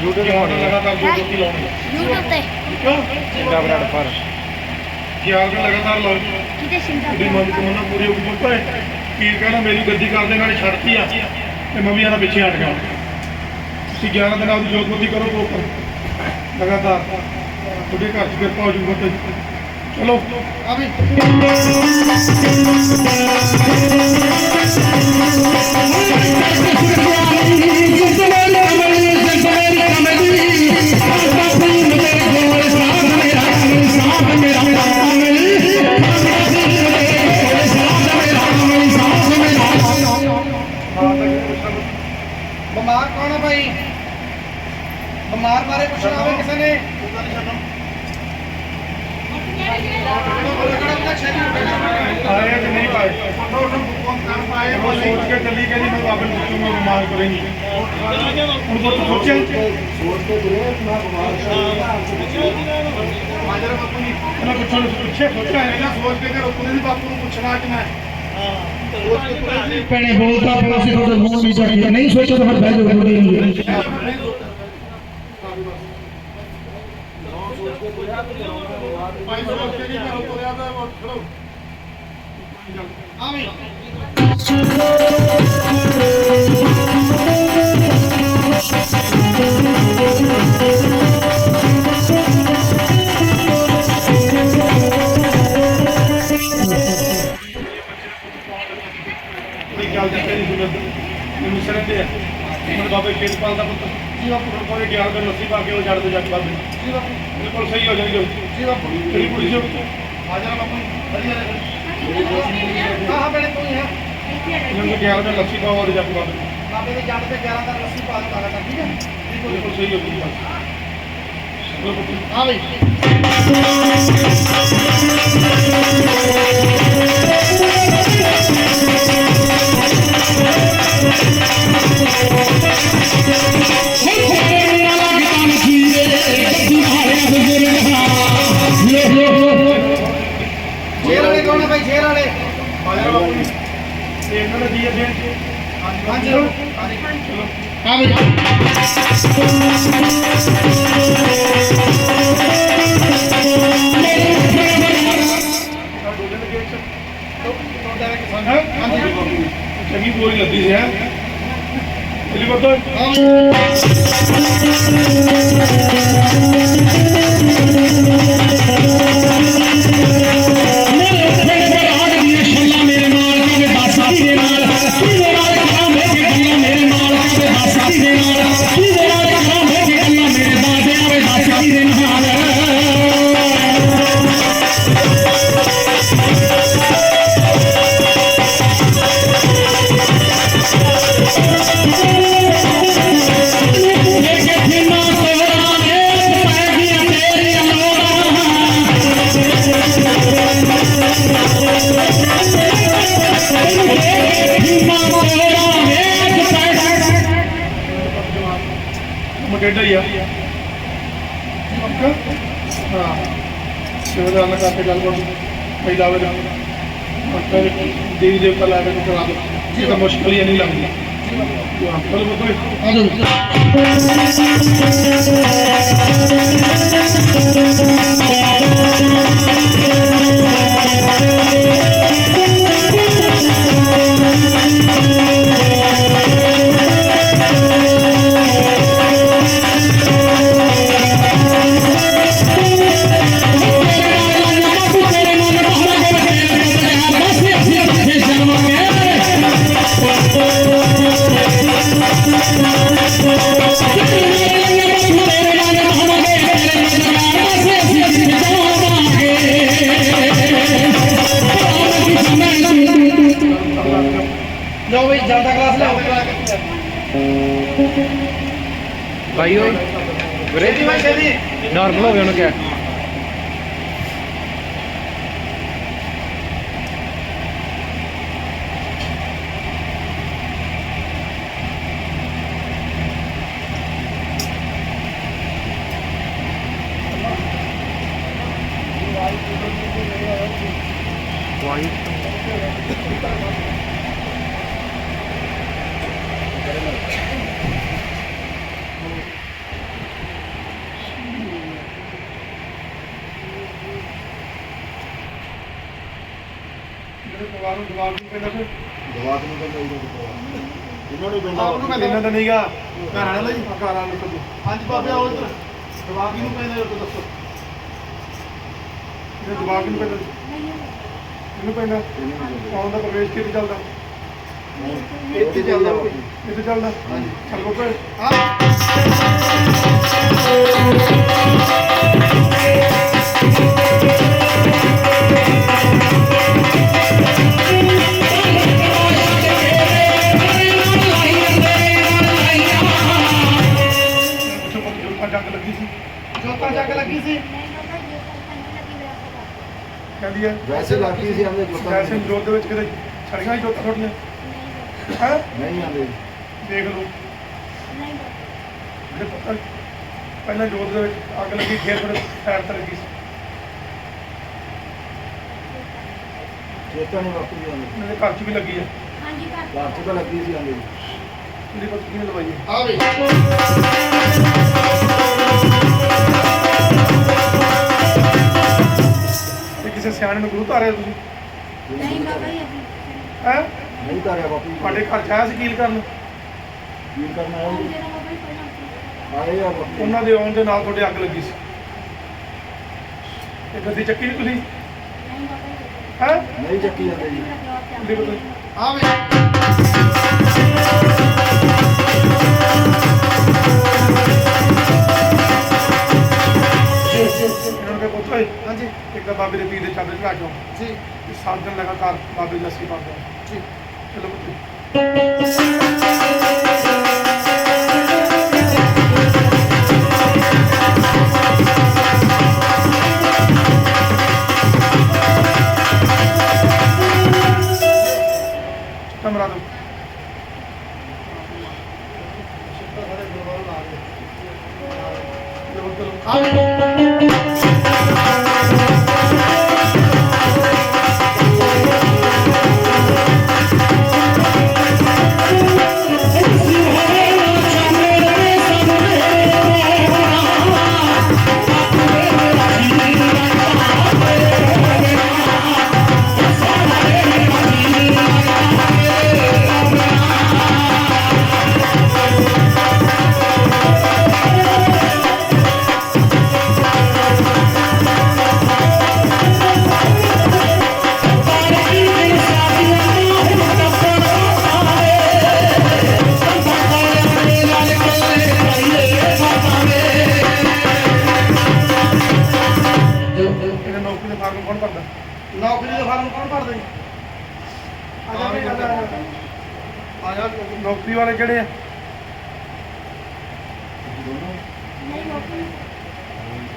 YouTube ਤੇ ਹੁਣ ਲਗਾਤਾਰ ਦੋ ਦੋਤੀ ਲਾਉਣੀ YouTube ਤੇ। ਕਿਉਂ? ਚਿੰਦਾ ਬਰਾੜ ਪਰ। ਕੀ ਆਗ ਲਗਾਤਾਰ ਲਾਓ ਕਿਤੇ ਸਿੰਦਾ ਉਹਦੀ ਮਨ ਤੋਂ ਨਾ ਪੂਰੀ ਉੱਪਰ ਪਏ ਕੀ ਕਹਿਣਾ ਮੇਰੀ ਗੱਦੀ ਕਰਦੇ ਨਾਲ ਛੱਡਤੀ ਆ। ਤੇ ਮੰਮੀਆਂ ਦਾ ਪਿੱਛੇ ਹਟ ਗਿਆ ਤੁਸੀਂ 11 ਦਿਨਾਂ ਦੀ ਜੋਤਬੰਦੀ ਕਰੋ ਕਰ ਲਗਾਤਾਰ। ਤੁਹਾਡੇ ਘਰ 'ਚ ਕਿਰਪਾ ਹੋ ਜੂਗਾ ਤੇ ਚਲੋ। ਆ ਵੀ ਬਿਮਾਰ ਬਾਰੇ ਪੁੱਛਣਾ ਹੋਵੇ ਕਿਸੇ ਨੇ। ਆਏ ਕਿ ਨਹੀਂ ਪਾਏ ਉਹ ਸੋਚ ਕੇ ਚੱਲੀ ਕਿ ਮੈਂ ਬਾਬੇ ਨੂੰ ਪੁੱਛੂੰਗਾ ਬਿਮਾਰ ਕਰੇਂਗੀ। ਹੁਣ ਤੋਂ ਸੋਚਿਆ ਮਾਜਰਾ ਬਾਪੂ ਜੀ ਪੁੱਛਣ ਪੁੱਛੇ ਸੋਚ ਕੇ ਕਿ ਰੁਕਨੇ ਦੀ ਬਾਪੂ ਨੂੰ ਪੁੱਛਣਾ ਅੱਜ ਮੈਂ। ਭੈਣੇ ਪਿਆ ਸੀ ਤੁਹਾਡੇ ਮੂੰਹ ਨਹੀਂ ਚੱਕਿਆ ਨਹੀਂ ਸੋਚਿਆ ਤਾਂ ਫਿਰ ਬਹਿ ਜਾਓ ਥੋੜੀ ਭਾਈ ਸੋਚ ਕੇ ਜੀ ਘਰੋਂ ਤੁਰਿਆ ਤਾਂ ਖੜੋ। ਕੋਈ ਗੱਲ ਤੇ ਤੇਰੀ ਸੁਣਨ ਮੈਨੂੰ ਸਰੰਦੇ ਆ ਹੁਣ ਬਾਬੇ ਕੇਤਪਾਲ ਦਾ ਪੁੱਤ। ਜੀ ਬਾਪੂ ਨੂੰ ਕੋਈ ਗਿਆਨ ਦਾ ਲੱਸੀ ਪਾ ਕੇ ਉਹ ਜੜ ਦੇ ਜੱਟ ਬਾਬੇ ਜੀ ਬਾਪੂ। ਬਿਲਕੁਲ ਸਹੀ ਹੋ ਜਾਣਗੇ। ਜੀ ਬਾਪੂ। ਤੇਰੀ ਪੁਲਿਸ ਜੋ ਆ ਜਾਣਾ ਬਾਪੂ ਵਧੀਆ ਹਾਂ ਹਾਂ ਬੜੇ ਕੋਈ ਹੈ ਇਹਨਾਂ ਨੂੰ ਗਿਆਨ ਦਾ ਲੱਸੀ ਪਾਓ ਉਹਦੇ ਜੱਟ ਬਾਬੇ ਬਾਬੇ ਦੇ ਜੱਟ ਤੇ 11 ਦਾ ਰੱਸੀ ਪਾ ਦਿੱਤਾ ਲਗਾ ਠੀਕ ਹੈ ਬਿਲਕੁਲ ਸਹੀ ਹੋ ਗਈ ਹਾਂ ਬਈ। ਇਹਨਾਂ ਦਾ ਜੀ ਦੇਣ ਹਾਂਜੀ ਚਲੋ ਆ ਵੀ ਚੰਗੀ ਬੋਲੀ ਲੱਦੀ ਸੀ ਹੈ ਬੋਲੀ ਬਤੋ ਮਟੇਡਾ ਹੀ ਆ। ਹਾਂ। ਸੇਵਾ ਨਾਲ ਕਰਕੇ ਗੱਲ ਪਹਿਲਾ ਵੇ ਮਤਲਬ ਦੇਵੀ ਦੇਵਤਾ ਲਾ ਕੇ ਕਰਾ ਦੋ ਇਹ ਤਾਂ ਮੁਸ਼ਕਲ ਹੀ ਨਹੀਂ ਲੱਗਦੀ। ਚਲੋ ਬਤੋ Thank you. ਗਲਾਸ ਲਿਆਓ। ਭਾਈ ਓਏ ਵੀਰੇ ਛੇਤੀ ਭਾਈ ਛੇਤੀ। ਨਾਰਮਲ ਹੋ ਗਿਆ ਉਹਨੂੰ ਕਿਹਾ ਜਿਹੜੇ ਪਰਿਵਾਰ ਨੂੰ ਜਵਾਬ ਨਹੀਂ ਪੈਂਦਾ ਫਿਰ ਜਵਾਬ ਨੂੰ ਤਾਂ ਕੋਈ ਇਹਨਾਂ ਨੂੰ ਪੈਂਦਾ ਆਪ ਨੂੰ ਪੈਂਦਾ। ਇਹਨਾਂ ਦਾ ਨਹੀਂਗਾ ਘਰ ਵਾਲਾ ਜੀ। ਘਰ ਵਾਲਾ ਨੂੰ ਕੱਢੋ ਹਾਂਜੀ ਬਾਬੇ ਆਓ ਇੱਧਰ। ਜਵਾਬ ਕਿਹਨੂੰ ਪੈਂਦਾ ਉਹ ਦੱਸੋ। ਇਹ ਜਵਾਬ ਨਹੀਂ ਪੈਂਦਾ ਇਹਨੂੰ ਪੈਂਦਾ ਕੌਣ ਦਾ ਪ੍ਰਵੇਸ਼ ਕਿੱਥੇ ਚੱਲਦਾ? ਇੱਥੇ ਚੱਲਦਾ ਇੱਥੇ ਚੱਲਦਾ। ਹਾਂਜੀ ਚੱਲ ਬੱਬੇ। ਹਾਂ ਜੋਤਾਂ ਲੱਗੀ ਸੀ। ਕਹਿੰਦੀ ਹੈ ਵੈਸੇ ਲੱਗਦੀ ਸੀ ਆਂਦੇ ਜੋਤਾਂ ਵੈਸੇ ਜੋਤ ਦੇ ਵਿੱਚ ਕਿਤੇ ਛੜੀਆਂ ਹੀ ਜੋਤਾਂ ਤੁਹਾਡੀਆਂ? ਹੈ? ਨਹੀਂ ਆਂਦੇ। ਦੇਖ ਲਓ। ਜਿਹੜੇ ਪੱਤਰ ਪਹਿਲਾਂ ਜੋਤ ਦੇ ਵਿੱਚ ਅੱਗ ਲੱਗੀ ਫਿਰ ਫਿਰ ਸਾਈਡ ਤੇ ਲੱਗੀ ਸੀ। ਚੇਤਾ ਨਹੀਂ ਵਾਪਸ ਆਂਦੇ ਇਹਨਾਂ ਦੇ ਘਰ 'ਚ ਵੀ ਲੱਗੀ ਹੈ ਘਰ ਚ ਤਾਂ ਲੱਗੀ ਸੀ ਆਂਦੇ। ਇਹਦੀ ਪੱਤੀ ਕਿਹਨੇ ਲਵਾਈ ਹੈ ਆ ਵੀ ਕਿਸੇ ਸਿਆਣੇ ਨੂੰ ਗੁਰੂ ਧਾਰਿਆ ਤੁਸੀਂ? ਹੈ? ਨਹੀਂ ਤਾਰਿਆ ਵਾਪਸ ਤੁਹਾਡੇ ਘਰ 'ਚ ਆਇਆ ਸੀ ਕੀਲ ਕਰਨ? ਕੀ ਕਰਨਾ ਹੈ ਆਏ ਆ ਵਾਪਸ ਉਹਨਾਂ ਦੇ ਆਉਣ ਦੇ ਨਾਲ ਤੁਹਾਡੇ ਅੱਗ ਲੱਗੀ ਸੀ। ਇਹ ਗੱਦੀ ਚੱਕੀ ਨਹੀਂ ਤੁਸੀਂ? ਹੈ? ਨਹੀਂ ਚੱਕੀ ਜਾਂਦੇ ਜੀ। ਆ ਵੀ ਪੀਰ ਦੇ ਚਾਦਰ ਜੀ ਇਹ ਸੱਤ ਲਗਾਤਾਰ ਬਾਬੇ ਦੀ ਲੱਸੀ ਪਾਉਂਦੇ ਜੀ ਚਲੋ ਕੌਣ ਭਰਦਾ? ਨੌਕਰੀ ਦੇ ਫਾਰਮ ਕੌਣ ਭਰਦਾ? ਜੀ ਆ ਵੀ ਆ ਆ ਜਾ ਨੌਕਰੀ ਵਾਲੇ ਕਿਹੜੇ ਆ?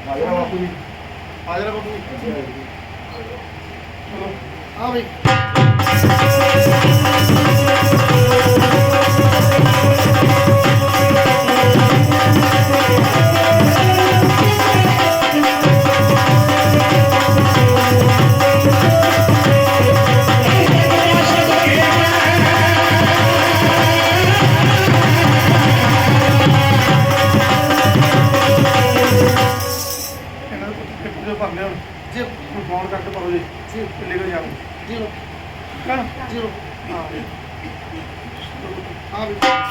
ਆਇਆ ਵਾਪਸ ਆ ਜਾ ਬਾਬੂ ਚਲੋ ਆ ਵੀ ਫੋਨ ਕਰਕੇ ਭਰੋ ਜੀ ਜੀ ਤੇ ਲਿਖ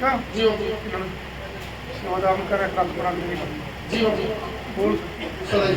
ਦੇ ਜੀਓ ਕਾ ਜੀਓ ਸੇਵਾ ਦਾ ਕਰ ਰੱਖ ਰੱਖ ਬਣਾ ਦੇ ਜੀਓ ਬੋਲ ਸਦਾ ਹੀ